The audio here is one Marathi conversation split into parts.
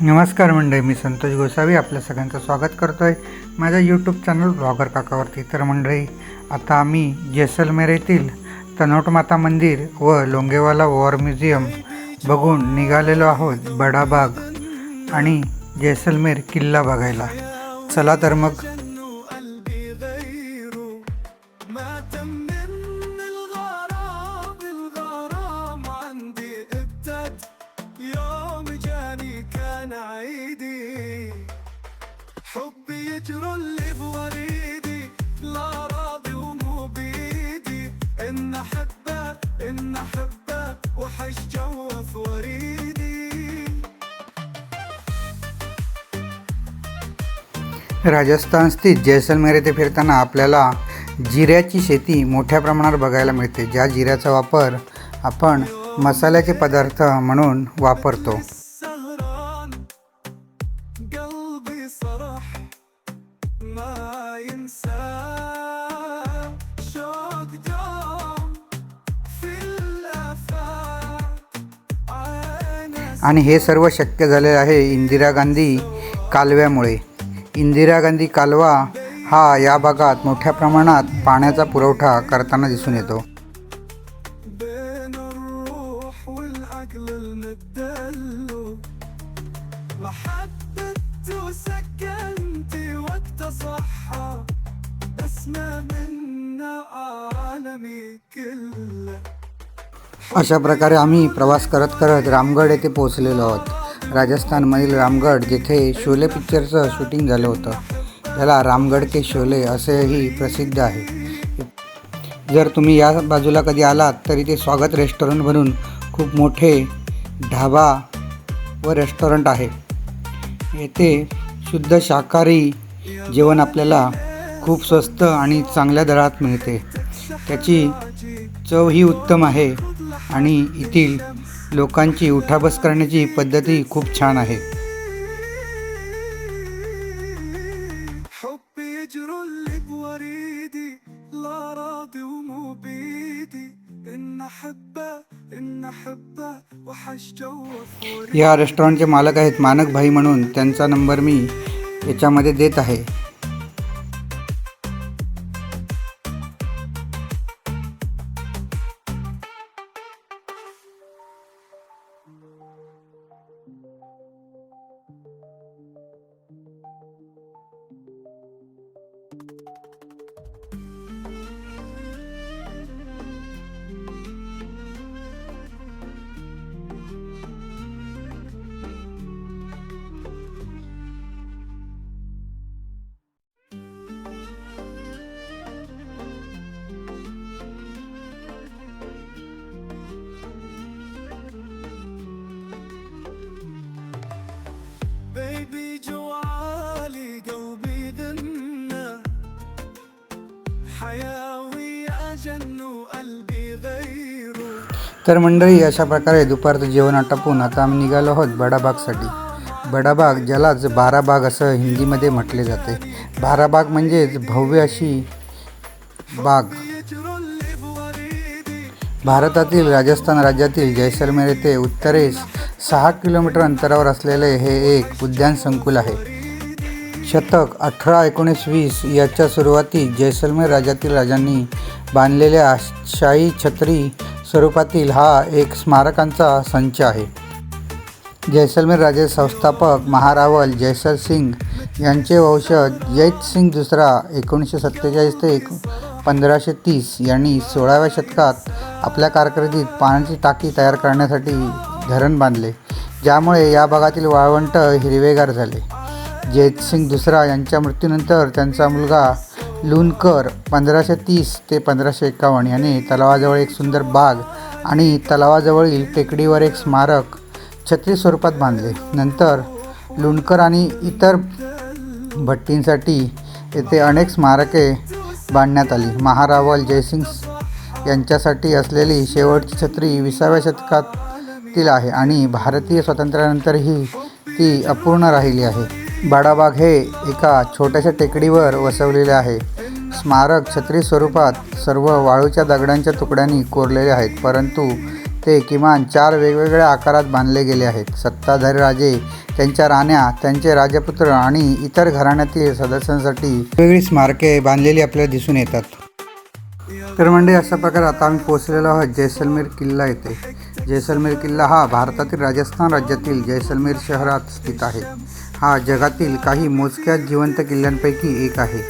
नमस्कार मंडळी मी संतोष गोसावी आपल्या सगळ्यांचं स्वागत करतो आहे माझ्या यूट्यूब चॅनल ब्लॉगर काकावरती. तर मंडळी आता आम्ही जैसलमेर येथील तनोट माता मंदिर व लोंगेवाला वॉर म्युझियम बघून निघालेलो आहोत बडाबाग आणि जैसलमेर किल्ला बघायला. चला तर मग राजस्थान स्थित जैसलमेर येथे फिरताना आपल्याला जिऱ्याची शेती मोठ्या प्रमाणावर बघायला मिळते. ज्या जिऱ्याचा वापर आपण मसाल्याचे पदार्थ म्हणून वापरतो. आणि हे सर्व शक्य झाले आहे इंदिरा गांधी कालव्यामुळे. इंदिरा गांधी कालवा हा या भागात मोठ्या प्रमाणात पाण्याचा पुरवठा करताना दिसून येतो. अशा प्रकारे आम्ही प्रवास करत करत रामगड येथे पोहोचलेलो आहोत. राजस्थानमधील रामगड जिथे शोले पिक्चरचं शूटिंग झालं होतं. त्याला रामगड के शोले असेही प्रसिद्ध आहे. जर तुम्ही या बाजूला कधी आलात तर इथे स्वागत रेस्टॉरंट म्हणून खूप मोठे ढाबा व रेस्टॉरंट आहे. येथे शुद्ध शाकाहारी जेवण आपल्याला खूप स्वस्त आणि चांगल्या दरात मिळते. त्याची चव ही उत्तम आहे आणि येथील लोकांची उठाबस करण्याची पद्धती खूप छान आहे. या रेस्टॉरंटचे मालक आहेत मानक भाई म्हणून त्यांचा नंबर मी याच्यामध्ये देत आहे. तर मंडळी अशा प्रकारे दुपारचं जेवण आटापून आता आम्ही निघालो आहोत बडाबागसाठी. बडाबाग ज्यालाच बाराबाग असं हिंदीमध्ये म्हटले जाते. बाराबाग म्हणजेच भव्य अशी बाग. भारतातील राजस्थान राज्यातील जैसलमेर येथे उत्तरेस सहा किलोमीटर अंतरावर असलेले हे एक उद्यान संकुल आहे. शतक अठरा एकोणीस वीस याच्या सुरुवाती जैसलमेर राज्यातील राजांनी बांधलेल्या शाही छत्री स्वरूपातील हा एक स्मारकांचा संच आहे. जैसलमेर राजे संस्थापक महारावल जैसल सिंग यांचे वंशज जैत सिंग दुसरा एकोणीसशे सत्तेचाळीस ते एक पंधराशे तीस यांनी सोळाव्या शतकात आपल्या कारकिर्दीत पाण्याची टाकी तयार करण्यासाठी धरण बांधले ज्यामुळे या भागातील वाळवंट हिरवेगार झाले. जयतसिंग दुसरा यांच्या मृत्यूनंतर त्यांचा मुलगा लुनकर पंधराशे तीस ते पंधराशे एकावन्न याने तलावाजवळ एक सुंदर बाग आणि तलावाजवळील टेकडीवर एक स्मारक छत्री स्वरूपात बांधले. नंतर लुणकर आणि इतर भट्टींसाठी येथे अनेक स्मारके बांधण्यात आली. महारावल जयसिंग यांच्यासाठी असलेली शेवटची छत्री विसाव्या शतकातील आहे आणि भारतीय स्वातंत्र्यानंतरही ती अपूर्ण राहिली आहे. बाडाबाग हे एका छोट्याशा टेकडीवर वसवलेले आहे. स्मारक छत्री स्वरूपात सर्व वाळूच्या दगडांच्या तुकड्यांनी कोरलेले आहेत परंतु ते किमान चार वेगवेगळ्या आकारात बांधले गेले आहेत. सत्ताधारी राजे त्यांच्या राण्या त्यांचे राजपुत्र आणि इतर घराण्यातील सदस्यांसाठी वेगळी स्मारके बांधलेली आपल्याला दिसून येतात. तर म्हणजे अशा प्रकारे आता आम्ही पोहोचलेलो आहोत जैसलमेर किल्ला येथे. जैसलमेर किल्ला हा भारतातील राजस्थान राज्यातील जैसलमेर शहरात स्थित आहे. हा जगातील काही मोजक्या जिवंत किल्ल्यांपैकी एक आहे.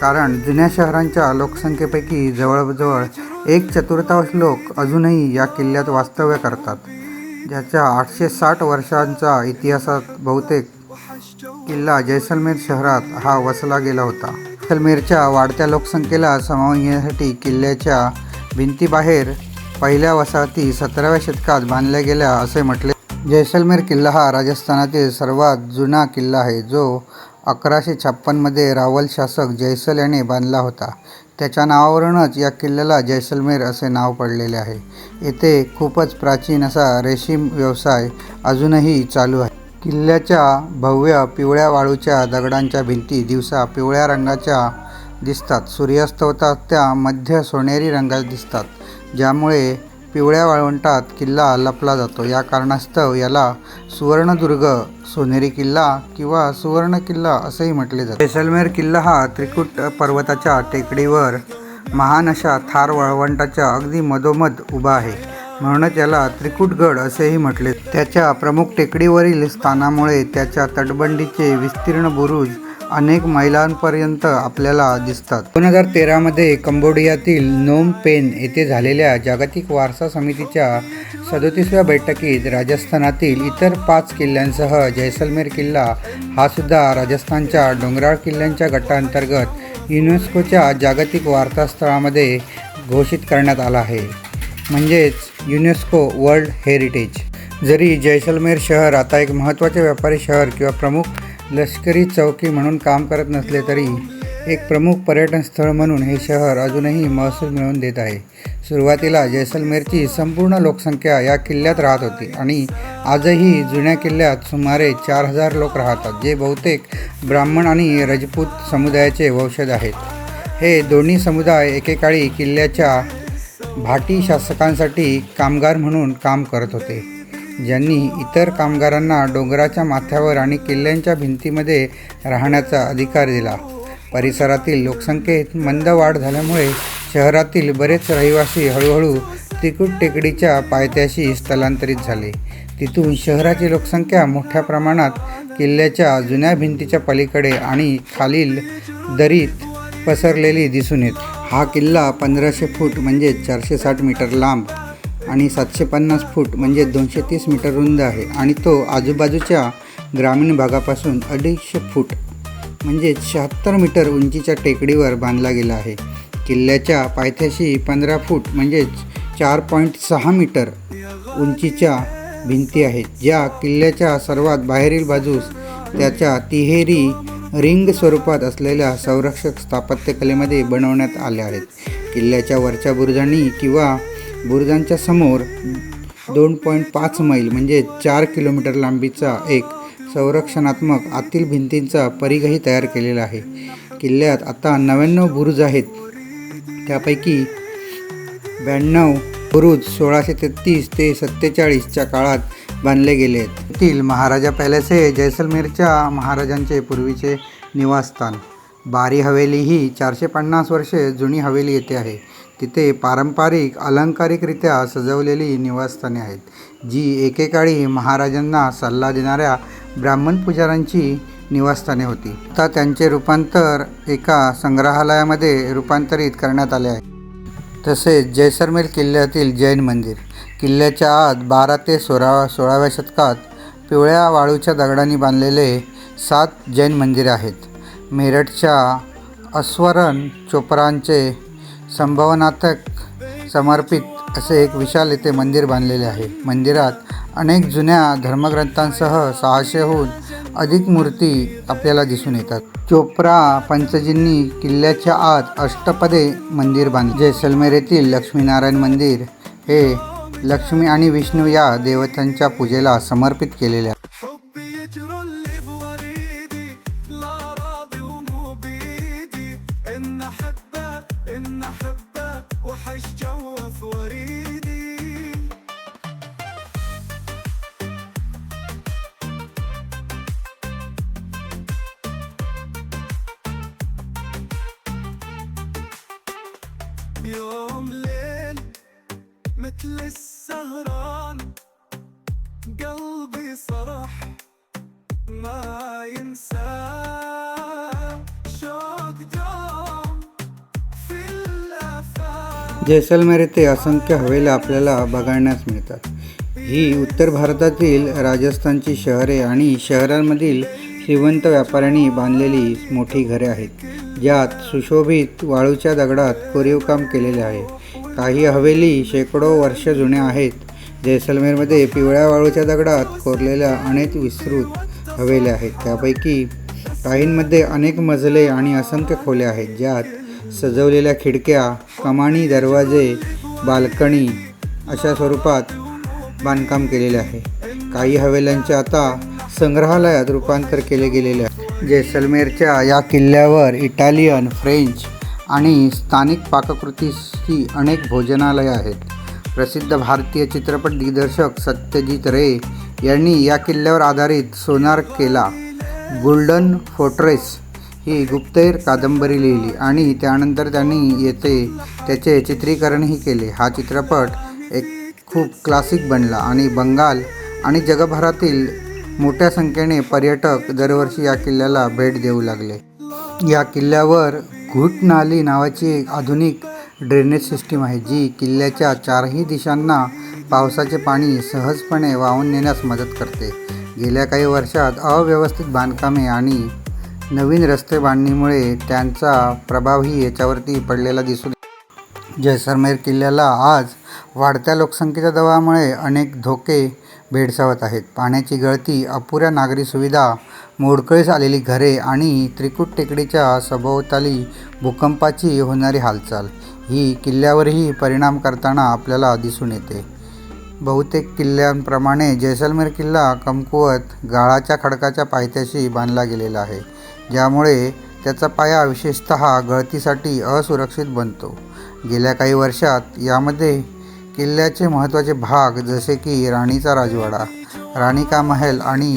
कारण जुन्या शहरांच्या लोकसंख्येपैकी जवळजवळ एक चतुर्थांश लोक अजूनही या किल्ल्यात वास्तव्य करतात ज्याच्या आठशे साठ वर्षांचा इतिहासात बहुतेक किल्ला जैसलमेर शहरात हा वसला गेला होता. जैसलमेरच्या वाढत्या लोकसंख्येला सामावून घेण्यासाठी किल्ल्याच्या भिंतीबाहेर पहिल्या वसाहती सतराव्या शतकात बांधल्या गेल्या असे म्हटले जैसलमेर किल्ला हा राजस्थानातील सर्वात जुना किल्ला आहे जो अकराशे छप्पनमध्ये रावल शासक जैसल याने बांधला होता. त्याच्या नावावरूनच या किल्ल्याला जैसलमेर असे नाव पडलेले आहे. येथे खूपच प्राचीन असा रेशीम व्यवसाय अजूनही चालू आहे. किल्ल्याच्या भव्य पिवळ्या वाळूच्या दगडांच्या भिंती दिवसा पिवळ्या रंगाच्या दिसतात. सूर्यास्त होतात त्या मध्य सोनेरी रंगात दिसतात ज्यामुळे पिवळ्या वाळवंटात किल्ला लपला जातो. या कारणास्तव याला सुवर्णदुर्ग सोनेरी किल्ला किंवा सुवर्ण किल्ला असंही म्हटले जाते. जैसलमेर किल्ला हा त्रिकुट पर्वताच्या टेकडीवर महान अशा थार वाळवंटाच्या अगदी मधोमध उभा आहे. म्हणूनच याला त्रिकुटगड असेही म्हटले त्याच्या प्रमुख टेकडीवरील स्थानामुळे त्याच्या तटबंदीचे विस्तीर्ण बुरुज अनेक मैलांपर्यंत आपल्याला दिसतात. दोन हजार तेरामध्ये कंबोडियातील नोम पेन येथे झालेल्या जागतिक वारसा समितीच्या सदोतीसव्या बैठकीत राजस्थानातील इतर पाच किल्ल्यांसह जैसलमेर किल्ला हा सुद्धा राजस्थानच्या डोंगराळ किल्ल्यांच्या गटाअंतर्गत युनेस्कोच्या जागतिक वारसास्थळामध्ये घोषित करण्यात आला आहे. म्हणजेच युनेस्को वर्ल्ड हेरिटेज. जरी जैसलमेर शहर आता एक महत्त्वाचे व्यापारी शहर किंवा प्रमुख लष्करी चौकी म्हणून काम करत नसले तरी एक प्रमुख पर्यटन स्थळ म्हणून हे शहर अजूनही महसूल मिळवून देत आहे. सुरुवातीला जैसलमेरची संपूर्ण लोकसंख्या या किल्ल्यात राहत होती आणि आजही जुन्या किल्ल्यात सुमारे चार हजार लोक राहतात जे बहुतेक ब्राह्मण आणि रजपूत समुदायाचे वंशज आहेत. हे दोन्ही समुदाय एकेकाळी किल्ल्याच्या भाटी शासकांसाठी कामगार म्हणून काम करत होते. ज्यांनी इतर कामगारांना डोंगराच्या माथ्यावर आणि किल्ल्यांच्या भिंतीमध्ये राहण्याचा अधिकार दिला. परिसरातील लोकसंख्येत मंद वाढ झाल्यामुळे शहरातील बरेच रहिवासी हळूहळू तिकूट टेकडीच्या पायथ्याशी स्थलांतरित झाले. तिथून शहराची लोकसंख्या मोठ्या प्रमाणात किल्ल्याच्या जुन्या भिंतीच्या पलीकडे आणि खालील दरीत पसरलेली दिसून येत. हा किल्ला पंधराशे फूट म्हणजे चारशे साठ मीटर लांब आणि सातशे पन्नास फूट म्हणजे दोनशे तीस मीटर रुंद आहे आणि तो आजूबाजूच्या ग्रामीण भागापासून अडीचशे फूट म्हणजे शहात्तर मीटर उंचीच्या टेकडीवर बांधला गेला आहे. किल्ल्याच्या पायथ्याशी पंधरा फूट म्हणजेच चार पॉईंट सहा मीटर उंचीच्या भिंती आहेत ज्या किल्ल्याच्या सर्वात बाहेरील बाजूस त्याच्या तिहेरी रिंग स्वरूपात असलेल्या संरक्षक स्थापत्यकलेमध्ये बनवण्यात आल्या आहेत. किल्ल्याच्या वरच्या बुरुजांनी किंवा बुरुजांच्या समोर दोन पॉईंट पाच मैल म्हणजे चार किलोमीटर लांबीचा एक संरक्षणात्मक आतील भिंतींचा परिघही तयार केलेला आहे. किल्ल्यात आता नव्याण्णव बुरुज आहेत. त्यापैकी ब्याण्णव बुरुज सोळाशे तेहतीस ते सत्तेचाळीसच्या काळात बांधले गेले आहेत. येथील महाराजा पॅलेस हे जैसलमेरच्या महाराजांचे पूर्वीचे निवासस्थान. बारी हवेली ही चारशे पन्नास वर्षे जुनी हवेली येथे आहे. तिथे पारंपरिक अलंकारिकरित्या सजवलेली निवासस्थाने आहेत जी एकेकाळी महाराजांना सल्ला देणाऱ्या ब्राह्मण पुजाऱ्यांची निवासस्थाने होती. आता त्यांचे रूपांतर एका संग्रहालयामध्ये रूपांतरित करण्यात आले आहे. तसेच जैसलमेर किल्ल्यातील जैन मंदिर. किल्ल्याच्या आत बारा ते सोळा सोळाव्या शतकात पिवळ्या वाळूच्या दगडांनी बांधलेले सात जैन मंदिरे आहेत. मेरठच्या अस्वरण चोपरांचे संभवनाथक समर्पित असे एक विशाल येथे मंदिर बांधलेले आहे. मंदिरात अनेक जुन्या धर्मग्रंथांसह सहाशेहून अधिक मूर्ती आपल्याला दिसून येतात. चोप्रा पंचजींनी किल्ल्याच्या आत अष्टपदे मंदिर बांधले. जैसलमेर येथील लक्ष्मीनारायण मंदिर हे लक्ष्मी आणि विष्णू या देवतांच्या पूजेला समर्पित केलेले आहे. يوم ليل مثل السهران قلبي صرح ما ينسى شوق دوم في الآفاق जैसलमेर येथे असंख्य हवेल्या आपल्याला बघण्यास मिळतात ही उत्तर भारतातील राजस्थानची शहरे आणि शहरांमधील श्रीमंत व्यापाऱ्यांनी बांधलेली मोठी घरे आहेत ज्यात सुशोभित वाळूच्या दगडात कोरीवकाम केलेले आहे. काही हवेली शेकडो वर्ष जुन्या आहेत. जैसलमेरमध्ये पिवळ्या वाळूच्या दगडात कोरलेल्या अनेक विस्तृत हवेल्या आहेत. त्यापैकी काहींमध्ये अनेक मजले आणि असंख्य खोल्या आहेत. ज्यात सजवलेल्या खिडक्या कमानी दरवाजे बाल्कनी अशा स्वरूपात बांधकाम केलेले आहे. काही हवेल्यांचे आता संग्रहालयात रूपांतर केले गेलेले आहे. जैसलमेरच्या या किल्ल्यावर इटालियन फ्रेंच आणि स्थानिक पाककृतीची अनेक भोजनालयं आहेत. प्रसिद्ध भारतीय चित्रपट दिग्दर्शक सत्यजित रे यांनी या किल्ल्यावर आधारित सोनार केला. गोल्डन फोर्ट्रेस ही गुप्तहेर कादंबरी लिहिली आणि त्यानंतर त्यांनी येथे त्याचे चित्रीकरणही केले. हा चित्रपट एक खूप क्लासिक बनला आणि बंगाल आणि जगभरातील मोठ्या संख्येने पर्यटक दरवर्षी या किल्ल्याला भेट देऊ लागले. या किल्ल्यावर घुट नाली नावाची एक आधुनिक ड्रेनेज सिस्टीम आहे जी किल्ल्याच्या चारही दिशांना पावसाचे पाणी सहजपणे वाहून नेण्यास मदत करते. गेल्या काही वर्षात अव्यवस्थित बांधकामे आणि नवीन रस्ते बांधणीमुळे त्यांचा प्रभावही याच्यावरती पडलेला दिसून जैसलमेर किल्ल्याला आज वाढत्या लोकसंख्येच्या दबावामुळे अनेक धोके भेडसावत आहेत. पाण्याची गळती अपुऱ्या नागरी सुविधा मोडकळीस आलेली घरे आणि त्रिकूट टेकडीच्या सभोवताली भूकंपाची होणारी हालचाल ही किल्ल्यावरही परिणाम करताना आपल्याला दिसून येते. बहुतेक किल्ल्यांप्रमाणे जैसलमेर किल्ला कमकुवत गाळाच्या खडकाच्या पायथ्याशी बांधला गेलेला आहे ज्यामुळे त्याचा पाया विशेषत गळतीसाठी असुरक्षित बनतो. गेल्या काही वर्षात यामध्ये किल्ल्याचे महत्त्वाचे भाग जसे की राणीचा राजवाडा राणी का महल आणि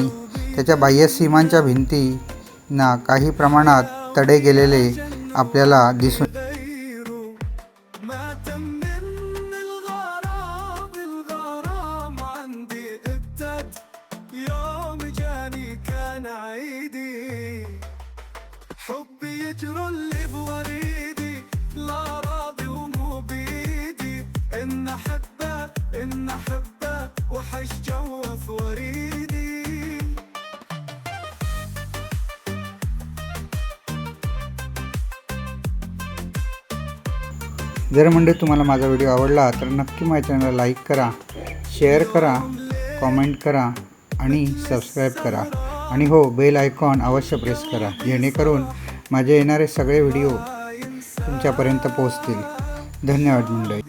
त्याच्या बाह्य सीमांच्या भिंतींना काही प्रमाणात तडे गेलेले आपल्याला दिसून जर म्हणजे तुम्हाला माझा व्हिडिओ आवडला तर नक्की माझ्या चॅनलला लाईक करा शेअर करा कॉमेंट करा आणि सबस्क्राईब करा. आणि हो बेल आयकॉन अवश्य प्रेस करा जेणेकरून माझे येणारे सगळे व्हिडिओ तुमच्यापर्यंत पोहोचतील. धन्यवाद मंडळी.